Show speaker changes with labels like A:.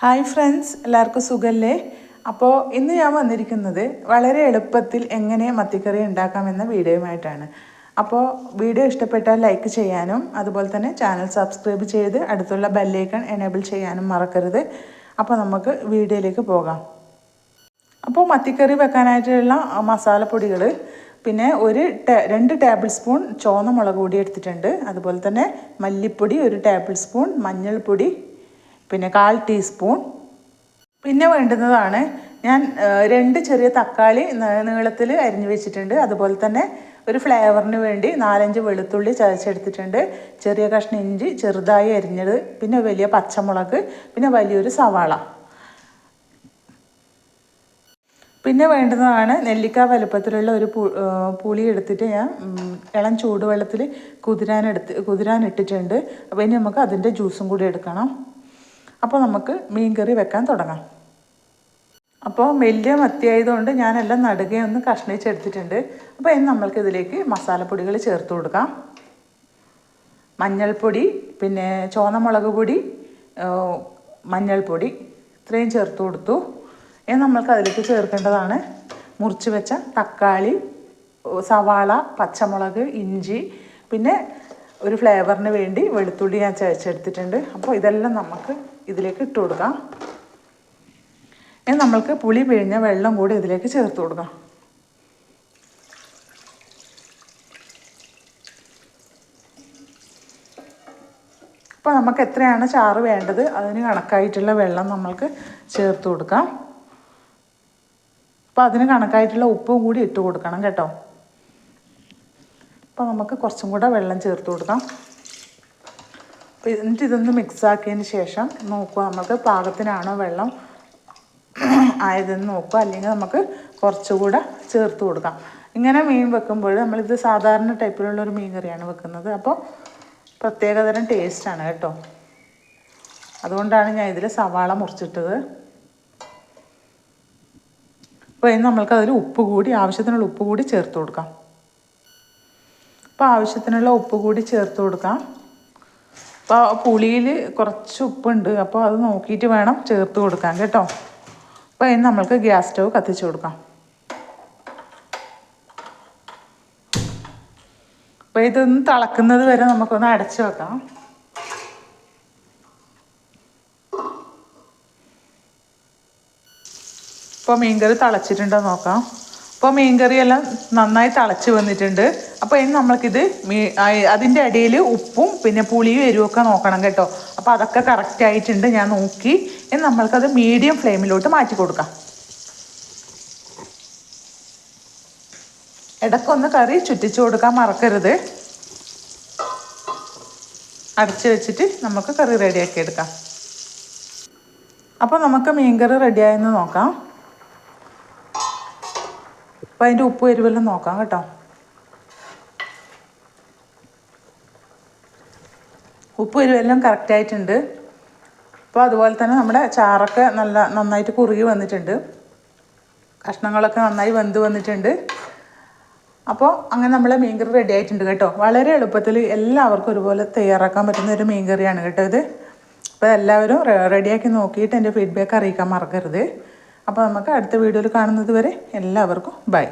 A: Hi friends എല്ലാവർക്കും സുഖല്ലേ? അപ്പോൾ ഇന്ന് ഞാൻ വന്നിരിക്കുന്നത് വളരെ എളുപ്പത്തിൽ എങ്ങനെ മത്തിക്കറി ഉണ്ടാക്കാമെന്ന വീഡിയോയുമായിട്ടാണ്. അപ്പോൾ വീഡിയോ ഇഷ്ടപ്പെട്ടാൽ ലൈക്ക് ചെയ്യാനും അതുപോലെ തന്നെ ചാനൽ സബ്സ്ക്രൈബ് ചെയ്ത് അടുത്തുള്ള ബെല്ലേക്കൺ എനേബിൾ ചെയ്യാനും മറക്കരുത്. അപ്പോൾ നമുക്ക് വീഡിയോയിലേക്ക് പോകാം. അപ്പോൾ മത്തിക്കറി വെക്കാനായിട്ടുള്ള മസാലപ്പൊടികൾ പിന്നെ ഒരു രണ്ട് ടേബിൾ സ്പൂൺ ചുവന്ന മുളക് പൊടി എടുത്തിട്ടുണ്ട്. അതുപോലെ തന്നെ മല്ലിപ്പൊടി ഒരു ടേബിൾ സ്പൂൺ മഞ്ഞൾപ്പൊടി പിന്നെ കാൽ ടീസ്പൂൺ. പിന്നെ വേണ്ടുന്നതാണ് ഞാൻ രണ്ട് ചെറിയ തക്കാളി നീളത്തിൽ അരിഞ്ഞു വെച്ചിട്ടുണ്ട്. അതുപോലെ തന്നെ ഒരു ഫ്ലേവറിന് വേണ്ടി നാലഞ്ച് വെളുത്തുള്ളി ചതച്ചെടുത്തിട്ടുണ്ട്. ചെറിയ കഷ്ണം ഇഞ്ചി ചെറുതായി അരിഞ്ഞത് പിന്നെ വലിയ പച്ചമുളക് പിന്നെ വലിയൊരു സവാള. പിന്നെ വേണ്ടുന്നതാണ് നെല്ലിക്ക വലുപ്പത്തിലുള്ള ഒരു പുളി എടുത്തിട്ട് ഞാൻ ഇളം ചൂടുവെള്ളത്തിൽ കുതിരാനെടുത്ത് കുതിരാനിട്ടിട്ടുണ്ട്. അപ്പോൾ ഇനി നമുക്ക് അതിന്റെ ജ്യൂസും കൂടി എടുക്കണം. അപ്പോൾ നമുക്ക് മീൻ കറി വെക്കാൻ തുടങ്ങാം. അപ്പോൾ വലിയ മത്തിയായതുകൊണ്ട് ഞാനെല്ലാം നടുകയൊന്ന് കഷ്ണിച്ചെടുത്തിട്ടുണ്ട്. അപ്പോൾ ഇനി നമ്മൾക്ക് ഇതിലേക്ക് മസാലപ്പൊടികൾ ചേർത്ത് കൊടുക്കാം. മഞ്ഞൾപ്പൊടി പിന്നെ ചുവന്ന പൊടി മഞ്ഞൾപ്പൊടി ഇത്രയും ചേർത്ത് കൊടുത്തു. ഇനി നമ്മൾക്ക് അതിലേക്ക് ചേർക്കേണ്ടതാണ് മുറിച്ച് വെച്ച തക്കാളി സവാള പച്ചമുളക് ഇഞ്ചി പിന്നെ ഒരു ഫ്ലേവറിന് വേണ്ടി വെളുത്തുള്ളി ഞാൻ ചതച്ചെടുത്തിട്ടുണ്ട് അപ്പോൾ ഇതെല്ലാം നമുക്ക് ഇതിലേക്ക് ഇട്ട് കൊടുക്കാം. ഇനി നമ്മൾക്ക് പുളി പിഴിഞ്ഞ വെള്ളം കൂടി ഇതിലേക്ക് ചേർത്ത് കൊടുക്കാം. അപ്പോൾ നമുക്ക് എത്രയാണ് ചാറ് വേണ്ടത്? അതിന് കണക്കായിട്ടുള്ള വെള്ളം നമ്മൾക്ക് ചേർത്ത് കൊടുക്കാം. അപ്പോൾ അതിന് കണക്കായിട്ടുള്ള ഉപ്പും കൂടി ഇട്ട് കൊടുക്കണം കേട്ടോ. അപ്പോൾ നമുക്ക് കുറച്ചും കൂടെ വെള്ളം ചേർത്ത് കൊടുക്കാം. അപ്പോൾ എന്നിട്ട് ഇതൊന്ന് മിക്സ് ആക്കിയതിന് ശേഷം നോക്കുക. നമുക്ക് പാകത്തിനാണോ വെള്ളം ആയതെന്ന് നോക്കുക. അല്ലെങ്കിൽ നമുക്ക് കുറച്ചുകൂടെ ചേർത്ത് കൊടുക്കാം. ഇങ്ങനെ മീൻ വെക്കുമ്പോൾ നമ്മളിത് സാധാരണ ടൈപ്പിലുള്ള ഒരു മീൻ കറിയാണ് വെക്കുന്നത്. അപ്പോൾ പ്രത്യേകതരം ടേസ്റ്റാണ് കേട്ടോ. അതുകൊണ്ടാണ് ഞാൻ ഇതിൽ സവാള മുറിച്ചിട്ടത്. അപ്പോൾ ഇനി നമ്മൾക്ക് അതിൽ ഉപ്പ് കൂടി ആവശ്യത്തിനുള്ള ഉപ്പ് കൂടി ചേർത്ത് കൊടുക്കാം. അപ്പോൾ ആവശ്യത്തിനുള്ള ഉപ്പ് കൂടി ചേർത്ത് കൊടുക്കാം. അപ്പോൾ പുളിയിൽ കുറച്ച് ഉപ്പുണ്ട്. അപ്പോൾ അത് നോക്കിയിട്ട് വേണം ചേർത്ത് കൊടുക്കാൻ കേട്ടോ. അപ്പോൾ ഇനി നമ്മൾക്ക് ഗ്യാസ് സ്റ്റവ് കത്തിച്ച് കൊടുക്കാം. അപ്പോൾ ഇതൊന്ന് തിളക്കുന്നത് വരെ നമുക്കൊന്ന് അടച്ചു വെക്കാം. ഇപ്പോൾ മീൻകറി തിളച്ചിട്ടുണ്ടോ നോക്കാം. ഇപ്പോൾ മീൻ കറിയെല്ലാം നന്നായി തിളച്ച് വന്നിട്ടുണ്ട്. അപ്പോൾ ഇനി നമ്മൾക്കിത് മീ അതിന്റെ ഇടയിൽ ഉപ്പും പിന്നെ പുളിയും എരിവൊക്കെ നോക്കണം കേട്ടോ. അപ്പോൾ അതൊക്കെ കറക്റ്റ് ആയിട്ടുണ്ട്. ഞാൻ നോക്കി. ഇനി നമ്മൾക്കത് മീഡിയം ഫ്ലെയിമിലോട്ട് മാറ്റി കൊടുക്കാം. ഇടയ്ക്കൊന്ന് കറി ചുറ്റിച്ചു കൊടുക്കാൻ മറക്കരുത്. അടച്ച് വെച്ചിട്ട് നമുക്ക് കറി റെഡിയാക്കി എടുക്കാം. അപ്പോൾ നമുക്ക് മീൻ കറി റെഡിയായെന്ന് നോക്കാം. അപ്പോൾ അതിന്റെ ഉപ്പ് എരിവെല്ലാം നോക്കാം കേട്ടോ. ഉപ്പ് എരിവെല്ലാം കറക്റ്റായിട്ടുണ്ട് അപ്പോൾ അതുപോലെ തന്നെ നമ്മുടെ ചാറൊക്കെ നല്ല നന്നായിട്ട് കുറുകി വന്നിട്ടുണ്ട്. കഷ്ണങ്ങളൊക്കെ നന്നായി വെന്ത് വന്നിട്ടുണ്ട്. അപ്പോൾ അങ്ങനെ നമ്മളെ മീൻകറി റെഡി ആയിട്ടുണ്ട് കേട്ടോ. വളരെ എളുപ്പത്തിൽ എല്ലാവർക്കും ഒരുപോലെ തയ്യാറാക്കാൻ പറ്റുന്ന ഒരു മീൻകറിയാണ് കേട്ടോ ഇത്. അപ്പോൾ എല്ലാവരും റെഡിയാക്കി നോക്കിയിട്ട് എന്റെ ഫീഡ്ബാക്ക് അറിയിക്കാൻ മറക്കരുത്. അപ്പോൾ നമുക്ക് അടുത്ത വീഡിയോയിൽ കാണുന്നത് വരെ എല്ലാവർക്കും ബൈ.